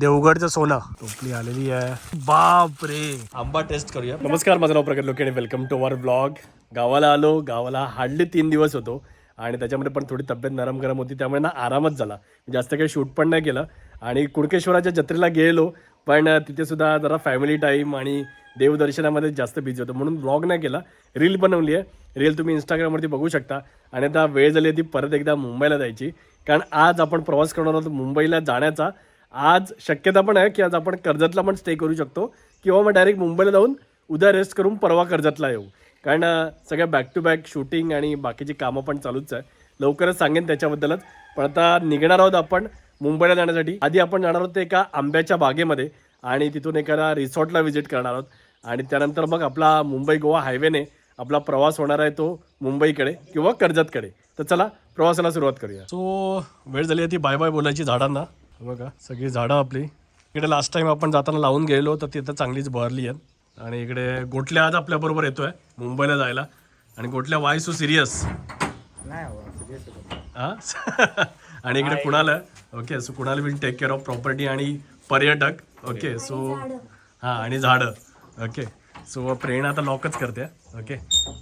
देवगडचं सोनं. टोपली आलेली आहे. बाप रे आंबा टेस्ट करूया. नमस्कार माझं नाव प्रकट लोके वेलकम टू अवर ब्लॉग गावाला आलो. गावाला हार्डली तीन दिवस होतो. आणि त्याच्यामध्ये पण थोडी तब्येत नरम गरम होती. त्यामुळे ना आरामच झाला. जास्त काही शूट पण नाही केलं. आणि कुणकेश्वराच्या जत्रेला गेलो. पण तिथे सुद्धा जरा फॅमिली टाईम आणि देवदर्शनामध्ये जास्त बिझी होतो. म्हणून ब्लॉग नाही केला. रील बनवली आहे. रील तुम्ही इंस्टाग्रामवरती बघू शकता. आणि आता वेळ झाली ती परत एकदा मुंबईला जायची. कारण आज आपण प्रवास करणार आहोत मुंबईला जाण्याचा. आज शक्यता पण आहे की आज आपण कर्जतला पण स्टे करू शकतो. किंवा मग डायरेक्ट मुंबईला जाऊन उद्या रेस्ट करून परवा कर्जतला येऊ. कारण सगळ्या बॅक टू बॅक शूटिंग आणि बाकीची कामं पण चालूच आहे. लवकरच सांगेन त्याच्याबद्दलच. पण आता निघणार आहोत आपण मुंबईला जाण्यासाठी. आधी आपण जाणार आहोत एका आंब्याच्या बागेमध्ये आणि तिथून एखादा रिसॉर्टला व्हिजिट करणार आहोत. आणि त्यानंतर मग आपला मुंबई गोवा हायवेने आपला प्रवास होणार आहे तो मुंबईकडे किंवा कर्जतकडे. तर चला प्रवासाला सुरुवात करूया. सो वेळ झाली आहे ती बाय बाय बोलायची झाडांना. बघा सगळी झाडं आपली. इकडे लास्ट टाइम आपण जाताना लावून गेलो तर तिथं चांगलीच बहरली आहेत. आणि इकडे गोटल्या आज आपल्याबरोबर येतोय मुंबईला जायला. आणि गोटल्या वाय सो सिरियस हा आणि इकडे Kunal? Okay so Kunal will take care of property आणि पर्यटक. ओके सो हां आणि झाडं. ओके सो प्रेरणा आता लॉकच करते. ओके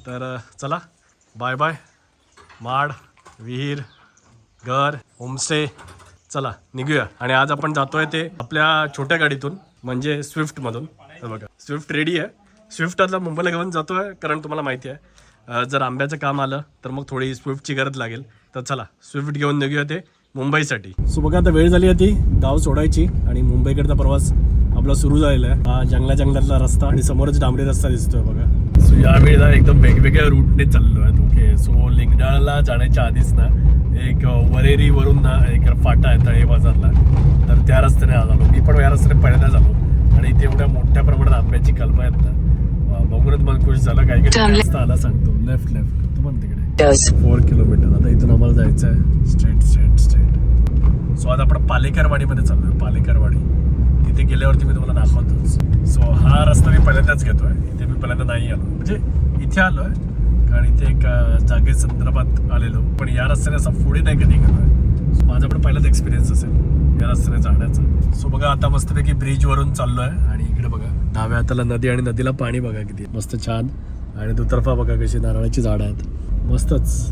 तर चला. बाय बाय माड विहीर घर होमस्टे चला निघूया. आणि आज आपण जातोय ते आपल्या छोट्या गाडीतून म्हणजे स्विफ्टमधून बघा स्विफ्ट रेडी आहे. स्विफ्ट आता मुंबईला घेऊन जातोय कारण तुम्हाला माहिती आहे. जर आंब्याचं काम आलं तर मग थोडी स्विफ्टची गरज लागेल. तर चला स्विफ्ट घेऊन निघूया ते मुंबईसाठी. सो बघा आता वेळ झाली आहे ती गाव सोडायची आणि मुंबईकडचा प्रवास आपला सुरू झालेला आहे. हा जंगला जंगलातला रस्ता आणि समोरच डांबरी रस्ता दिसतोय बघा. सो यावेळेला एकदम वेगवेगळ्या रूटने चाललो आहे ओके सो लिंगडाळला जाण्याच्या आधीच ना एक वरेरी वरून ना एक फाटा आहे तळे बाजारला. तर त्या रस्त्याने आज आलो. मी पण या रस्त्याने पहिल्यांदा झालो आणि इथे एवढ्या मोठ्या प्रमाणात आंब्याची कलमं आहेत ना बघूनच मला खुश झालं. काही काही रस्ता आला सांगतो. लेफ्ट लेफ्ट तो पण तिकडे. फोर किलोमीटर आता इथून आम्हाला जायचं आहे स्ट्रेट स्ट्रेट स्ट्रेट सो आज आपण पालेकरवाडीमध्ये चाललोय. पालेकरवाडी. तिथे गेल्यावरती मी तुम्हाला दाखवतोच. सो हा रस्ता मी पहिल्यांदाच घेतोय. इथे मी पहिल्यांदा नाही आलो. म्हणजे इथे आलोय आणि इथे एक जागे संदर्भात आलेलो. पण या रस्त्याने असा पुढे नाही कधी निघणार सो माझा पण पहिलाच एक्सपिरियन्स असेल या रस्त्याने जाण्याचा. सो बघा आता मस्तपैकी ब्रिज वरून आहे आणि इकडे बघा डाव्या हाताला नदी आणि नदीला पाणी बघा किती. मस्त छान. आणि दुतर्फा बघा कशी नारळाची झाडं आहेत. मस्तच.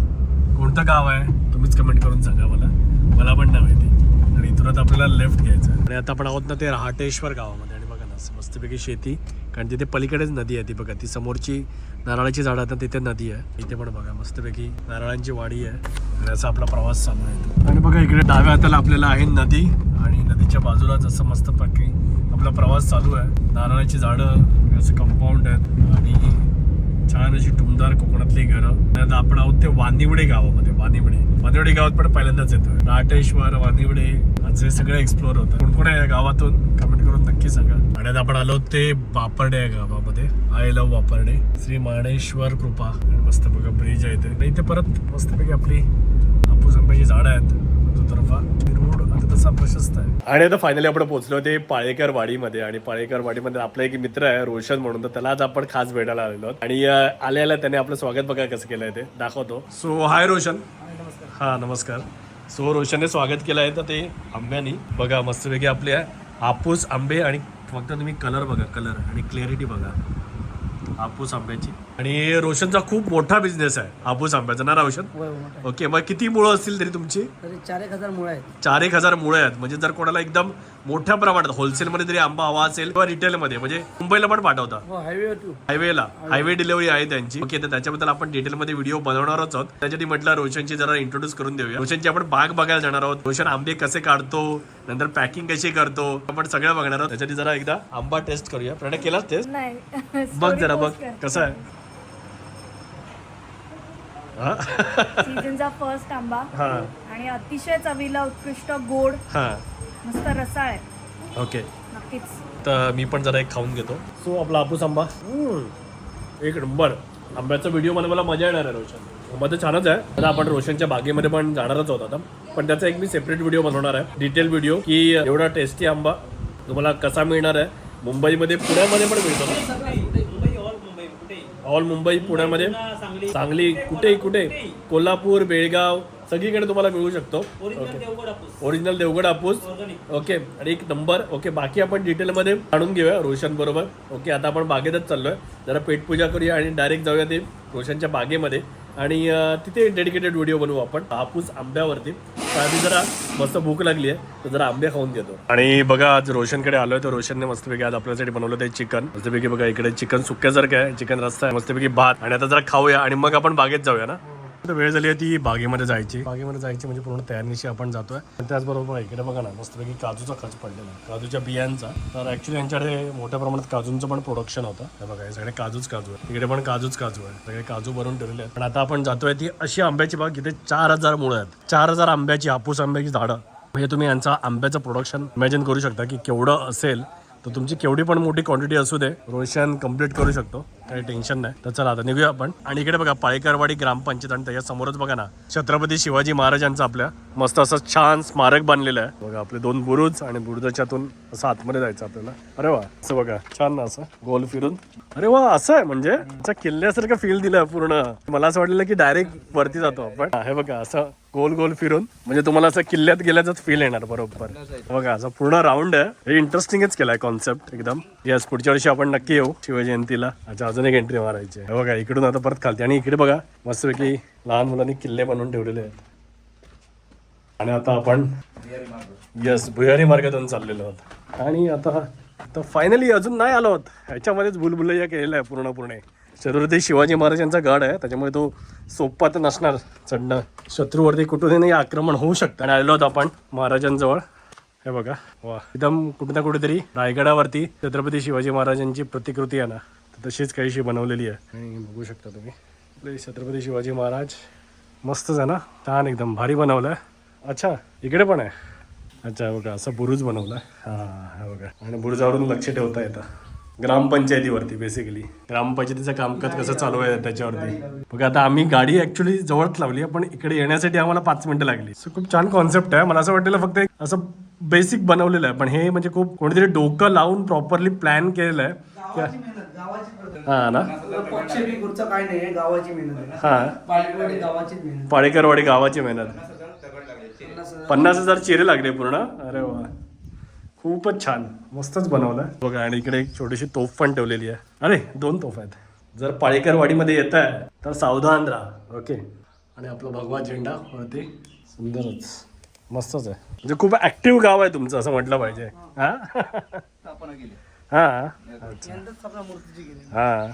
कोणतं गाव आहे? तुम्हीच कमेंट करून सांगा मला. मला पण नाही माहिती. आणि इथूनच आपल्याला लेफ्ट घ्यायचं आहे. आणि आता आपण आहोत ना ते रहाटेश्वर गावामध्ये. आणि बघा ना मस्तपैकी शेती कारण तिथे पलीकडेच नदी आहे ती बघा ती समोरची नारळाची झाडं आहेत तिथे नदी आहे. इथे पण बघा मस्तपैकी नारळांची वाडी आहे आणि असा आपला प्रवास चालू आहे आणि बघा इकडे डाव्या हाताला आपल्याला आहे नदी आणि नदीच्या बाजूलाच असं मस्तपैकी आपला प्रवास चालू आहे. नारळाची झाडं असं कंपाऊंड आहेत आणि छान अशी टुमदार कोकणातली घरं. आता आपण आहोत ते वानिवडे गावामध्ये वानिवडे. वानिवडे गावात पण पहिल्यांदाच येतोय. राटेश्वर वानिवडे जे सगळे एक्सप्लोर होतं. कोण कोण आहे या गावातून? कमेंट करून नक्की सांगा. आणि आता आपण आलो ते बापर्डे या गावामध्ये. I love Baparde. Shri Maneshwar कृपा. आणि मस्त बघा ब्रिज आहे इथे इथे परत मस्तपैकी आपली हापूस आंब्याची झाडं आहेत. दुतर्फा तसा प्रशस्त आहे आणि आता फायनली आपण पोहोचलो ते पाळेकर वाडीमध्ये आणि पाळेकर वाडीमध्ये आपला एक मित्र आहे रोशन म्हणून तर त्याला आज आपण खास भेटायला आलेलो आहोत. आणि आल्याला त्याने आपलं स्वागत बघा कसं केलंय ते. दाखवतो. सो हाय रोशन हा नमस्कार. सो रोशनने स्वागत केलं आहे तर ते आंब्यानी. बघा मस्तपैकी आपले हापूस आंबे आणि फक्त तुम्ही कलर बघा कलर आणि क्लॅरिटी बघा. हापूस आंब्याची. आणि रोशनचा खूप मोठा बिझनेस आहे हापूस आंब्याचा. ना रोशन? होय, मोठं. आहे. ओके मग किती मुळं असतील तरी तुमची? तरी चार एक हजार मुळे आहेत. चार एक हजार मुळे आहेत. म्हणजे जर कोणाला एकदम मोठ्या प्रमाणात होलसेलमध्ये जरी आंबा हवा असेल किंवा रिटेलमध्ये म्हणजे मुंबईला पण पाठवता. हो हायवे टू हायवेला हायवे डिलिव्हरी आहे त्यांची. ओके तर त्याच्याबद्दल आपण डिटेलमध्ये व्हिडिओ बनवणारच आहोत. त्याच्यासाठी म्हटलं रोशनची जरा इंट्रोड्यूस करून देऊया. रोशनची आपण बाग बघायला जाणार आहोत. रोशन आंबे कसे काढतो नंतर पॅकिंग कशी करतो आपण सगळं बघणार आहोत. त्याच्यासाठी जरा एकदा आंबा टेस्ट करूया. प्रणय केलाच टेस्ट नाही. बघ जरा बघ. कसं आहे? सीझनचा फर्स्ट आंबा. हा. आणि अतिशय चवीला उत्कृष्ट गोड. हा. मस्त रसाळ आहे. ओके. नक्कीच. तर मी पण जरा एक खाऊन घेतो. सो आपला हापूस आंबा. एक नंबर. आंब्याचा व्हिडिओमध्ये मला मजा येणार आहे रोशन. मध्ये छानच आहे. आता आपण रोशनच्या बागेमध्ये पण जाणारच होत आता. पण त्याचा एक मी सेपरेट व्हिडिओ बनवणार आहे. डिटेल व्हिडिओ की एवढा टेस्टी आंबा तुम्हाला कसा मिळणार आहे. मुंबईमध्ये पुण्यामध्ये पण मिळतो. ऑल मुंबई पुण्यामध्ये. सांगली कुठे कुठे? कोल्हापूर बेळगाव सगळीकडे तुम्हाला मिळू शकतो. ओरिजिनल देवगड हापूस. ओके आणि एक नंबर ओके बाकी आपण डिटेलमध्ये आणून घेऊया रोशन बरोबर. ओके आता आपण बागेतच चाललोय. जरा पेटपूजा करूया आणि डायरेक्ट जाऊया ते रोशनच्या बागेमध्ये. आणि तिथे डेडिकेटेड व्हिडिओ बनवू आपण. हापूस आंब्यावरती. तर आधी जरा मस्त भूक लागली आहे. तर जरा आंबे खाऊन घेतो. आणि बघा आज रोशनकडे आलोय. तर रोशनने मस्तपैकी आज आपल्यासाठी बनवलं ते चिकन. मस्तपैकी बघा इकडे चिकन सुक्यासारखं आहे. चिकन रस्ता आहे. मस्तपैकी भात. आणि आता जरा खाऊया आणि मग आपण बागेत जाऊया ना. वेळ झाली आहे ती बागेमध्ये जायची. बागेमध्ये जायची म्हणजे पूर्ण तयारीनिशी आपण जातोय. आणि त्याचबरोबर इकडे बघा ना मस्तपैकी काजूचा खच पडलेला काजूच्या बियांचा. तर ऍक्च्युली यांच्याकडे मोठ्या प्रमाणात काजूंचं पण प्रोडक्शन होतं. हे बघा हे सगळे काजूच काजू आहे इकडे पण काजूच काजू आहे सगळे काजू भरून ठेवलेले आहेत. पण आता आपण जातोय ती अशी आंब्याची बाग इथे चार हजार मुळं आहेत. चार हजार आंब्याची हापूस आंब्याची झाडं. म्हणजे तुम्ही यांचा आंब्याचं प्रोडक्शन इमॅजिन करू शकता की केवढं असेल. तर तुमची केवढी पण मोठी क्वांटिटी असू दे. रोशन कंप्लीट करू शकतो. काही टेन्शन नाही. तर चला आता निघूया आपण. आणि इकडे बघा पाळेकरवाडी ग्रामपंचायत आणि त्याच्या समोरच बघा ना छत्रपती शिवाजी महाराजांचं आपल्या मस्त असं छान स्मारक बांधलेलं आहे. बघा आपले दोन बुरुज आणि बुरुजाच्यातून असं आतमध्ये जायचं आपल्याला. अरे वा असं बघा छान ना असं गोल फिरून. अरे वा असं आहे म्हणजे? असं किल्ल्यासारखं फील दिलं पूर्ण. मला असं वाटलेलं की डायरेक्ट वरती जातो आपण. हे बघा असं गोल गोल फिरून. म्हणजे तुम्हाला असं किल्ल्यात गेल्याचाच फील येणार बरोबर. बघा असं पूर्ण राऊंड आहे. हे इंटरेस्टिंगच केलाय कॉन्सेप्ट एकदम. येस पुढच्या वर्षी आपण नक्की येऊ शिवजयंतीला. अच्छा अजून एक एंट्री मारायची आहे. बघा इकडून आता परत खालते. आणि इकडे बघा मस्तपैकी लहान मुलांनी किल्ले बनवून ठेवलेले आहेत. आणि आता आपण यस भुयारी मार्गातून चाललेलो आहोत. आणि आता तर फायनली अजून नाही आलो आहोत. ह्याच्यामध्येच भुलभुलैया केलेला आहे पूर्णपणे. छत्रपती शिवाजी महाराजांचा गड आहे. त्याच्यामुळे तो सोपा तर नसणार. चढणं. शत्रूवरती कुठूनही आक्रमण होऊ शकतं. आणि आलेलो आहोत आपण महाराजांजवळ. हे बघा. वा. एकदम कुठे ना कुठेतरी रायगडावरती छत्रपती शिवाजी महाराजांची प्रतिकृती आहे ना. तर तशीच काहीशी बनवलेली आहे. आणि बघू शकता तुम्ही. आपले छत्रपती शिवाजी महाराज मस्तच आहे ना छान एकदम भारी बनवलं आहे. अच्छा इकडे पण आहे. अच्छा बघा असं बुरुज बनवलाय हा हा बघा. आणि बुरुजावरून लक्ष ठेवता येतं. ग्रामपंचायतीवरती बेसिकली ग्रामपंचायतीचं कामकाज कसं चालू आहे त्याच्यावरती. बघा आता आम्ही गाडी ऍक्च्युली जवळच लावली पण इकडे येण्यासाठी आम्हाला पाच मिनिटं लागली. सो खूप छान कॉन्सेप्ट आहे. मला असं वाटलेलं फक्त असं बेसिक बनवलेलं आहे. पण हे म्हणजे खूप कोणीतरी डोकं लावून प्रॉपरली प्लॅन केलेलं आहे. हा ना? पक्ष बी कुठचं काय नाही गावाची मेहनत हा. पालकवाडी गावाचीच मेहनत पाळेकरवाडी गावाची मेहनत. पन्नास हजार पन्नास हजार. चिरे लागले पूर्ण? अरे वा. खूपच छान. मस्तच बनवलं. बघा आणि इकडे एक छोटीशी तोफ पण ठेवलेली आहे. अरे दोन तोफ आहेत. जर पाळेकरवाडीमध्ये येत आहे तर सावधान राहा ओके. आणि आपला भगवा झेंडा वरती सुंदरच. मस्तच आहे. म्हणजे खूप ऍक्टिव्ह गाव आहे तुमचं असं म्हटलं पाहिजे. हा. हा. हा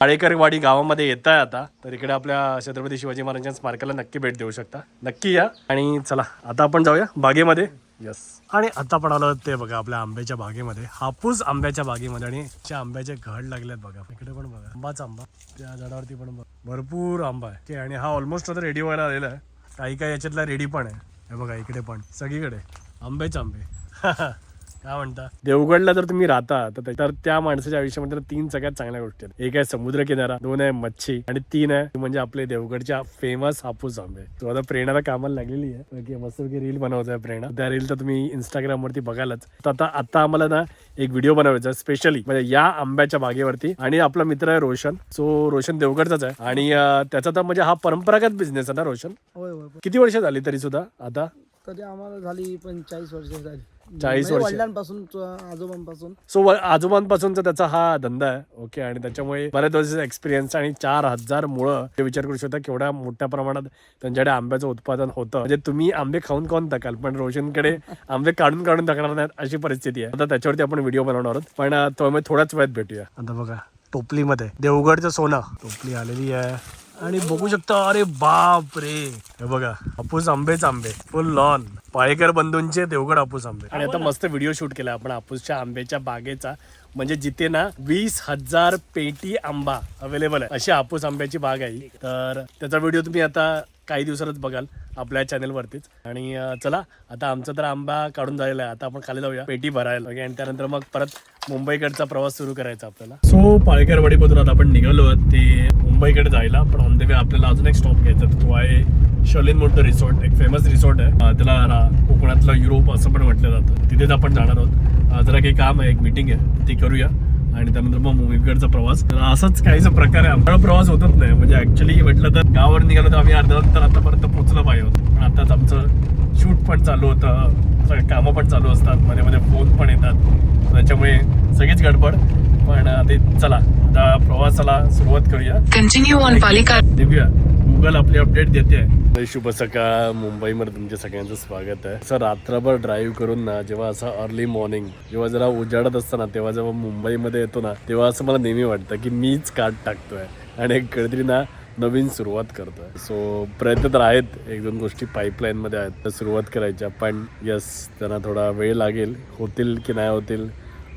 पाळेकरवाडी गावामध्ये येत आहे आता तर इकडे आपल्या छत्रपती शिवाजी महाराजांच्या स्मारकाला नक्की भेट देऊ शकता. नक्की या. आणि चला आता आपण जाऊया बागेमध्ये. यस आणि आता पण आलो ते बघा आपल्या आंब्याच्या बागेमध्ये. हापूस आंब्याच्या बागेमध्ये आणि त्या आंब्याचे घड लागलेत बघा. इकडे पण बघा आंबाच आंबा. त्या झाडावरती पण बघा. भरपूर आंबा आहे. आणि हा ऑलमोस्ट आता रेडी व्हायला आलेला आहे. काही काही याच्यातला रेडी पण आहे. हे बघा इकडे पण. सगळीकडे. आंबेच आंबे. काय म्हणता? देवगडला जर तुम्ही राहता तर त्या- माणसाच्या आयुष्यामध्ये तर तीन सगळ्यात चांगल्या गोष्टी आहेत. एक आहे समुद्र किनारा दोन आहे मच्छी आणि तीन आहे म्हणजे आपले देवगडच्या फेमस हापूस आंबे. तो आता प्रेरणाला कामाला लागलेली आहे. मस्त रील बनवत आहे प्रेरणा. त्या रील तर तुम्ही इंस्टाग्राम वरती बघालच तर आता आता आम्हाला ना एक व्हिडिओ बनवायचा स्पेशली म्हणजे या आंब्याच्या बागेवरती. आणि आपला मित्र आहे रोशन. सो रोशन देवगडचाच आहे. आणि त्याचा तर म्हणजे हा परंपरागत बिझनेस आहे ना रोशन? होय होय किती वर्ष झाली तरी सुद्धा आता? तरी आम्हाला झाली पण चाळीस वर्ष झाली. 40 म्हणजे वर्ष. वडिलांपासून आजोबांपासून. सो आजोबांपासूनचा त्याचा हा धंदा आहे. ओके आणि त्याच्यामुळे बऱ्याच वर्षाचा एक्सपिरियन्स आणि चार हजार मुळं ते विचार करू शकता केवढ्या मोठ्या प्रमाणात त्यांच्याकडे आंब्याचं उत्पादन होतं. म्हणजे तुम्ही आंबे खाऊन खाऊन टाकाल? पण रोशनकडे आंबे काढून काढून टाकणार नाहीत अशी परिस्थिती आहे. आता त्याच्यावरती आपण व्हिडिओ बनवणार आहोत. पण अं, तो आम्ही थोड्याच वेळात भेटूया. आता बघा टोपलीमध्ये देवगडचं सोनं. टोपली आलेली आहे. आणि बघू शकता अरे बाप रे हे बघा हापूस आंबेच आंबे फुल लॉन पाळेकर बंधूंचे देवगड हापूस आंबे. आणि आता मस्त व्हिडिओ शूट केला आपण हापूसच्या आंब्याच्या बागेचा. म्हणजे जिथे ना वीस हजार पेटी आंबा अवेलेबल आहे. अशी हापूस आंब्याची बाग आहे तर त्याचा व्हिडिओ तुम्ही आता काही दिवसातच बघाल. आपल्या चॅनलवरतीच आणि चला आता आमचा तर आंबा काढून झालेला आहे. आता आपण खाली जाऊया. पेटी भरायला. ओके आणि त्यानंतर मग परत मुंबईकडचा प्रवास सुरू करायचा आपल्याला. सो पाळकरवाडीपासून आता आपण निघालो आहोत. ते मुंबईकडे जायला. पण ऑन द वे आपल्याला अजून एक स्टॉप घ्यायचा तो आहे शलिन मोठं रिसॉर्ट एक फेमस रिसॉर्ट आहे. त्याला कोकणातलं युरोप असं पण म्हटलं जातं. तिथेच आपण जाणार आहोत. जरा काही काम आहे. एक मीटिंग आहे. ती करूया. आणि त्यानंतर मग मुंबईकडचा प्रवास. तर असाच काहीचा प्रकार आहे. प्रवास होतच नाही. म्हणजे ऍक्च्युली म्हटलं तर गावावर निघालो तर आम्ही अर्धा तर आतापर्यंत पोहोचलो पाहिजे होतो पण आताच आमचं शूट पण चालू होतं. सगळे कामं पण चालू असतात. मध्ये मध्ये फोन पण येतात. त्याच्यामुळे सगळीच गडबड. पण आता चला. आता प्रवासाला सुरुवात करूया. Continue on Palika. Divya Google आपली अपडेट देते. शुभ सकाळ. मुंबईमध्ये तुमच्या सगळ्यांचं स्वागत आहे. असं रात्रभर ड्राईव्ह करून ना जेव्हा असं अर्ली मॉर्निंग जेव्हा जरा उजाडत असताना तेव्हा जेव्हा मुंबईमध्ये येतो ना तेव्हा असं मला नेहमी वाटतं की मीच काट टाकतोय आणि एक कधीतरी ना नवीन सुरुवात करतोय. सो प्रयत्न तर आहेत एक दोन गोष्टी पाईपलाईन मध्ये आहेत. तर सुरुवात करायच्या पण यस त्यांना थोडा वेळ लागेल. होतील की नाही होतील?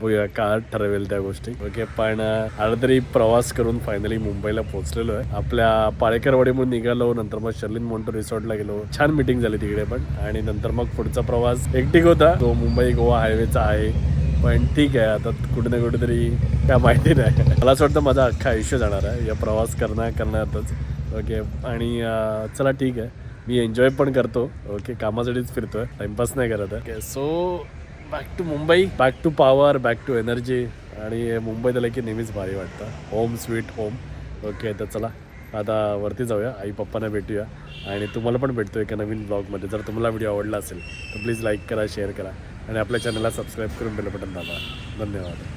बघूया का ठरवेल त्या गोष्टी. ओके पण आता तरी प्रवास करून फायनली मुंबईला पोहोचलेलो आहे. आपल्या पाळेकरवाडीमधून निघालो नंतर मग शर्लिन मोंटो रिसॉर्टला गेलो. छान मिटिंग झाली तिकडे पण. आणि नंतर मग पुढचा प्रवास एकटिक होता. तो मुंबई गोवा हायवेचा आहे. पण ठीक आहे आता कुठे ना कुठेतरी काय माहिती नाही. मला असं वाटतं माझं अख्खं आयुष्य जाणार आहे. या प्रवास करण्या करण्यातच ओके आणि चला ठीक आहे. मी एन्जॉय पण करतो. ओके कामासाठीच फिरतोय. टाइमपास नाही करत आहे. Okay so back to Mumbai back to power back to energy आणि मुंबईत आलं की नेहमीच भारी वाटतं. होम स्वीट होम ओके तर चला. आता वरती जाऊया. आई पप्पांना भेटूया. आणि तुम्हाला पण भेटतो एका नवीन ब्लॉगमध्ये जर तुम्हाला व्हिडिओ आवडला असेल तर प्लीज लाईक करा शेअर करा. आणि आपल्या चॅनलला सबस्क्राईब करून बेल बटन दाबा. धन्यवाद.